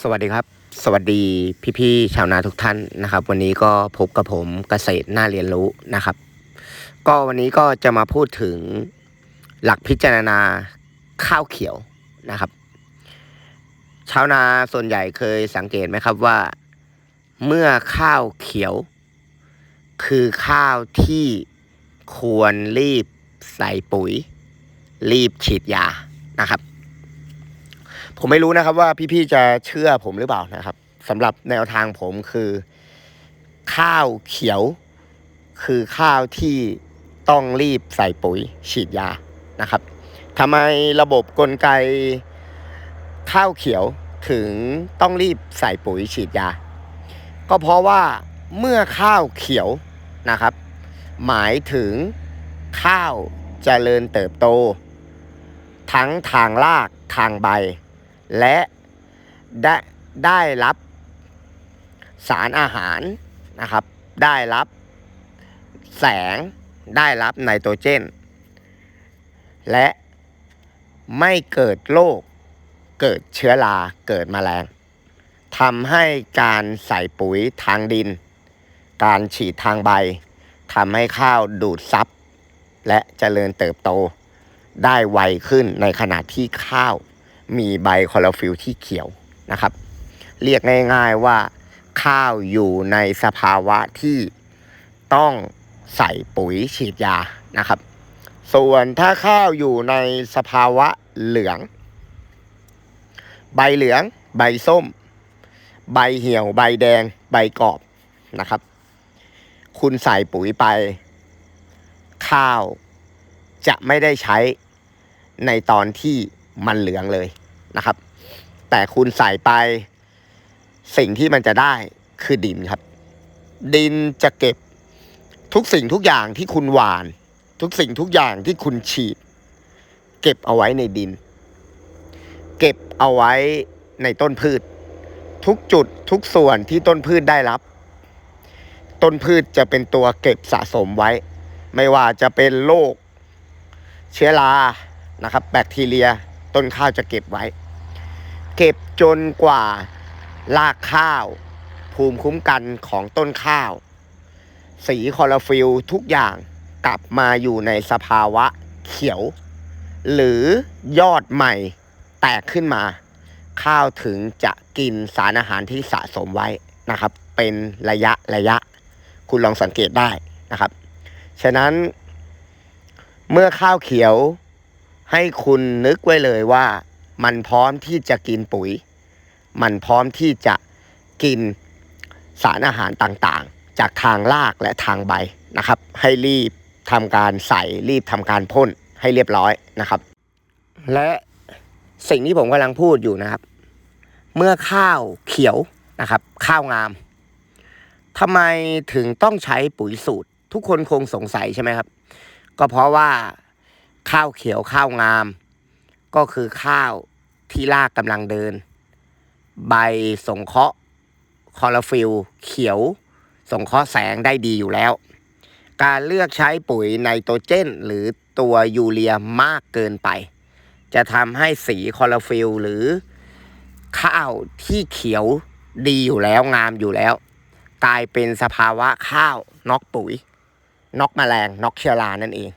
สวัสดีครับ สวัสดีพี่ๆชาวนาทุกท่านนะครับ วันนี้ก็พบกับผมเกษตรน่าเรียนรู้นะครับ ก็วันนี้ก็จะมาพูดถึงหลักพิจารณาข้าวเขียวนะครับ ชาวนาส่วนใหญ่เคยสังเกตไหมครับว่า เมื่อข้าวเขียว คือข้าวที่ควรรีบใส่ปุ๋ย รีบฉีดยานะครับ ผมไม่รู้นะครับว่าพี่ๆจะเชื่อผมหรือเปล่านะครับสำหรับแนวทางผมคือ ข้าวเขียว คือข้าวที่ต้องรีบใส่ปุ๋ยฉีดยานะครับทำไมระบบกลไก ข้าวเขียวถึงต้องรีบใส่ปุ๋ยฉีดยา ก็เพราะว่าเมื่อข้าวเขียวนะครับ หมายถึงข้าวจเจริญเติบโต ทั้งทางรากทางใบ และได้ได้รับสารอาหารนะครับ ได้รับแสงได้รับไนโตรเจน และไม่เกิดโรคเกิดเชื้อราเกิดแมลงทำให้การใส่ปุ๋ยทางดิน การฉีดทางใบทำให้ข้าวดูดซับและเจริญเติบโตได้ไวขึ้นในขณะที่ข้าว มีใบคลอโรฟิลที่เขียวนะครับ เรียกง่ายๆว่าข้าวอยู่ในสภาวะที่ต้องใส่ปุ๋ยฉีดยานะครับ ส่วนถ้าข้าวอยู่ในสภาวะเหลือง ใบเหลือง ใบส้ม ใบเหี่ยว ใบแดง ใบกรอบนะครับ คุณใส่ปุ๋ยไป ข้าวจะไม่ได้ใช้ในตอนที่มันเหลืองเลย นะครับ แต่คุณใส่ไปสิ่งที่มันจะได้คือดินครับ ดินจะเก็บทุกสิ่งทุกอย่างที่คุณหวาน ทุกสิ่งทุกอย่างที่คุณฉีด เก็บเอาไว้ในดิน เก็บเอาไว้ในต้นพืช ทุกจุดทุกส่วนที่ต้นพืชได้รับ ต้นพืชจะเป็นตัวเก็บสะสมไว้ ไม่ว่าจะเป็นโรคเชื้อรานะครับ แบคทีเรีย ต้นข้าวจะเก็บไว้ เก็บจนกว่ารากข้าว ภูมิคุ้มกันของต้นข้าว สีคอโรฟิลทุกอย่างกลับมาอยู่ในสภาวะเขียว หรือยอดใหม่แตกขึ้นมา ข้าวถึงจะกินสารอาหารที่สะสมไว้นะครับ เป็นระยะระยะ คุณลองสังเกตได้นะครับ ฉะนั้นเมื่อข้าวเขียวให้คุณนึกไว้เลยว่า มันพร้อมที่จะกินปุ๋ย มันพร้อมที่จะกินสารอาหารต่างๆ จากทางรากและทางใบนะครับ ให้รีบทำการใส่รีบทำการพ่นให้เรียบร้อยนะครับ และสิ่งที่ผมกำลังพูดอยู่นะครับ เมื่อข้าวเขียวนะครับ ข้าวงามทำไมถึงต้องใช้ปุ๋ยสูตร ทุกคนคงสงสัยใช่ไหมครับ ก็เพราะว่าข้าวเขียวข้าวงาม ก็คือข้าว ที่รากกำลังเดิน ใบสงเคราะห์คอโรฟิลเขียว สงเคราะห์แสงได้ดีอยู่แล้ว การเลือกใช้ปุ๋ยไนโตรเจน หรือตัวยูเรียมากเกินไป จะทำให้สีคอโรฟิลหรือข้าวที่เขียวดีอยู่แล้วงามอยู่แล้ว กลายเป็นสภาวะข้าวน็อกปุ๋ยน็อกแมลงน็อกเชื้อรานั่นเอง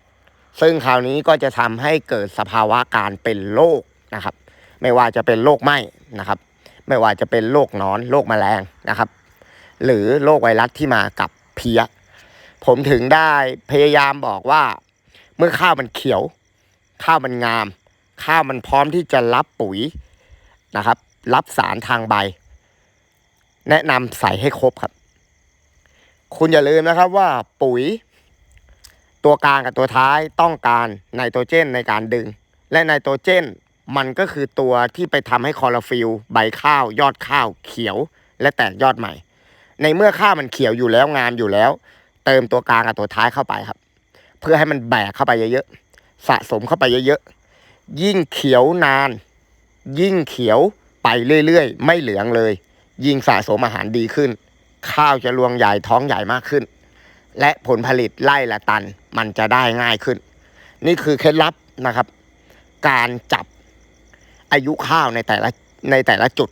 ซึ่งคราวนี้ก็จะทำให้เกิดสภาวะการเป็นโรคนะครับ ไม่ว่าจะเป็นโรคไหม้นะครับ ไม่ว่าจะเป็นโรคนอนโรคแมลงนะครับ หรือโรคไวรัสที่มากับเพี้ย ผมถึงได้พยายามบอกว่า เมื่อข้าวมันเขียว ข้าวมันงาม ข้าวมันพร้อมที่จะรับปุ๋ยนะครับ รับสารทางใบ แนะนำใส่ให้ครบครับ คุณอย่าลืมนะครับว่าปุ๋ย ตัวกลางกับตัวท้ายต้องการไนโตรเจนในการดึง และไนโตรเจน มันก็คือตัวที่ไปทำให้คอโรฟิลใบข้าว ยอดข้าวเขียวและแตกยอดใหม่ ในเมื่อข้าวมันเขียวอยู่แล้วงามอยู่แล้ว เติมตัวกลางกับตัวท้ายเข้าไปครับ เพื่อให้มันแบกเข้าไปเยอะๆสะสมเข้าไปเยอะๆยิ่งเขียวนาน ยิ่งเขียวไปเรื่อยๆ ไม่เหลืองเลย ยิ่งสะสมอาหารดีขึ้น ข้าวจะรวงใหญ่ท้องใหญ่มากขึ้น และผลผลิตไล่ละตันมันจะได้ง่ายขึ้น นี่คือเคล็ดลับนะครับ การจับ อายุข้าวในแต่ละในแต่ละจุด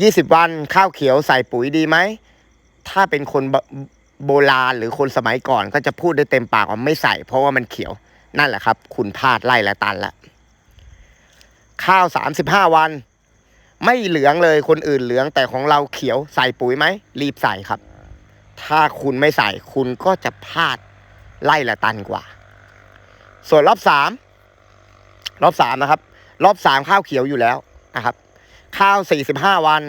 ยี่สิบวันข้าวเขียวใส่ปุ๋ยดีไหม ถ้าเป็นคนโบโบราณหรือคนสมัยก่อนก็จะพูดได้เต็มปากว่าไม่ใส่ เพราะว่ามันเขียวนั่นแหละครับ คุณพลาดไล่ละตันละข้าวสามสิบห้าวัน ไม่เหลืองเลยคนอื่นเหลืองแต่ของเราเขียวใส่ปุ๋ยไหม รีบใส่ครับ ถ้าคุณไม่ใส่คุณก็จะพลาดไล่ละตันกว่า ส่วนรอบสามรอบสามนะครับ รอบสามข้าวเขียวอยู่แล้วนะครับ ข้าวสี่สิบห้าวัน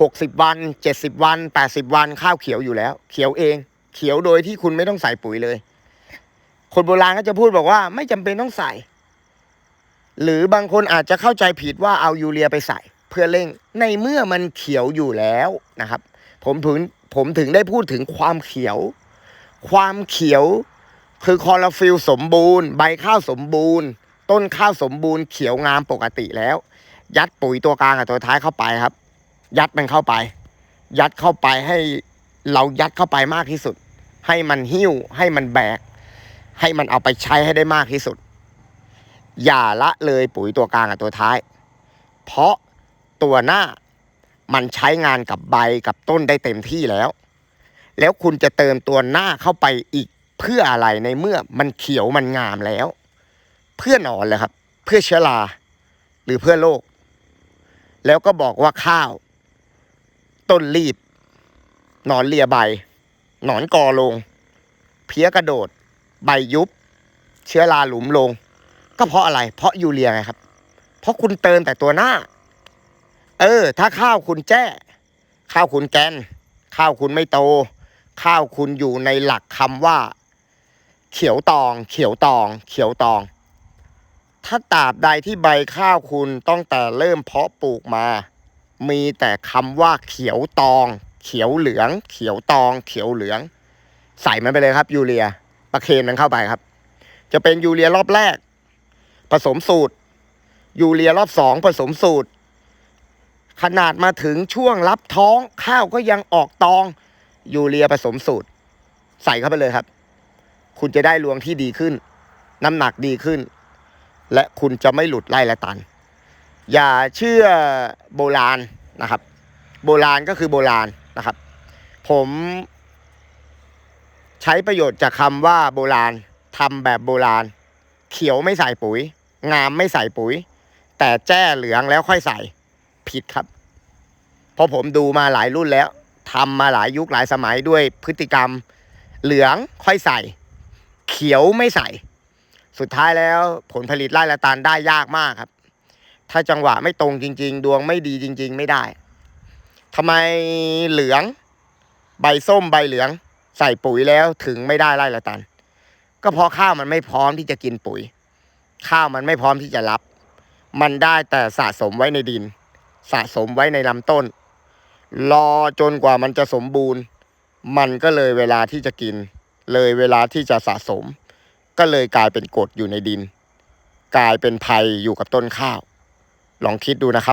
หกสิบวันเจ็ดสิบวันแปดสิบวันข้าวเขียวอยู่แล้ว เขียวเอง เขียวโดยที่คุณไม่ต้องใส่ปุ๋ยเลย คนโบราณก็จะพูดบอกว่าไม่จำเป็นต้องใส่ หรือบางคนอาจจะเข้าใจผิดว่าเอายูเรียไปใส่ เพื่อเร่งในเมื่อมันเขียวอยู่แล้วนะครับ ผมถึงผมถึงได้พูดถึงความเขียว ความเขียวคือคอโรฟิลสมบูรณ์ ใบข้าวสมบูรณ์ ต้นข้าวสมบูรณ์เขียวงามปกติแล้ว ยัดปุ๋ยตัวกลางกับตัวท้ายเข้าไปครับ ยัดมันเข้าไป ยัดเข้าไปให้เรายัดเข้าไปมากที่สุด ให้มันหิ้ว ให้มันแบก ให้มันเอาไปใช้ให้ได้มากที่สุด อย่าละเลยปุ๋ยตัวกลางกับตัวท้าย เพราะตัวหน้ามันใช้งานกับใบกับต้นได้เต็มที่แล้ว แล้วคุณจะเติมตัวหน้าเข้าไปอีกเพื่ออะไรในเมื่อมันเขียวมันงามแล้ว เพื่อหนอนเลยครับ เพื่อเชื้อรา หรือเพื่อโรคแล้วก็บอกว่าข้าว ต้นรีบ หนอนเลียใบ หนอนกอลง เพี้ยกระโดด ใบยุบ เชื้อราหลุมลง ก็เพราะอะไร เพราะยูเรียไงครับ เพราะคุณเติมแต่ตัวหน้า เออ ถ้าข้าวคุณแจ้ ข้าวคุณแกน ข้าวคุณไม่โต ข้าวคุณอยู่ในหลักคำว่า เขียวตอง เขียวตอง เขียวตอง ถ้าตราบใดที่ใบข้าวคุณต้องแต่เริ่มเพาะปลูกมา มีแต่คำว่าเขียวตอง เขียวเหลือง เขียวตอง เขียวเหลือง ใส่มันไปเลยครับ ยูเรียประเคนมันเข้าไปครับ จะเป็นยูเรียรอบแรก ผสมสูตร ยูเรียรอบสองผสมสูตร ขนาดมาถึงช่วงรับท้องข้าวก็ยังออกตอง ยูเรียผสมสูตร ใส่เข้าไปเลยครับ คุณจะได้รวงที่ดีขึ้น น้ำหนักดีขึ้น และคุณจะไม่หลุดไล่ละตัน อย่าเชื่อโบราณนะครับ โบราณก็คือโบราณนะครับ ผมใช้ประโยชน์จากคำว่าโบราณทำแบบโบราณ เขียวไม่ใส่ปุ๋ย งามไม่ใส่ปุ๋ย แต่แจ้เหลืองแล้วค่อยใส่ผิดครับเพราะผมดูมาหลายรุ่นแล้วทำมาหลายยุคหลายสมัยด้วยพฤติกรรม เหลืองค่อยใส่ เขียวไม่ใส่ สุดท้ายแล้วผลผลิตไร่ละตันได้ยากมากครับ ถ้าจังหวะไม่ตรงจริง ๆ ดวงไม่ดีจริง ๆ ไม่ได้ทำไมเหลือง ใบส้มใบเหลือง ใส่ปุ๋ยแล้วถึงไม่ได้ไร่ละตัน ก็เพราะข้าวมันไม่พร้อมที่จะกินปุ๋ย ข้าวมันไม่พร้อมที่จะรับ มันได้แต่สะสมไว้ในดิน สะสมไว้ในลำต้น รอจนกว่ามันจะสมบูรณ์ มันก็เลยเวลาที่จะกิน เลยเวลาที่จะสะสม ก็เลยกลายเป็นกรดอยู่ในดิน กลายเป็นภัยอยู่กับต้นข้าว ลองคิดดูนะครับ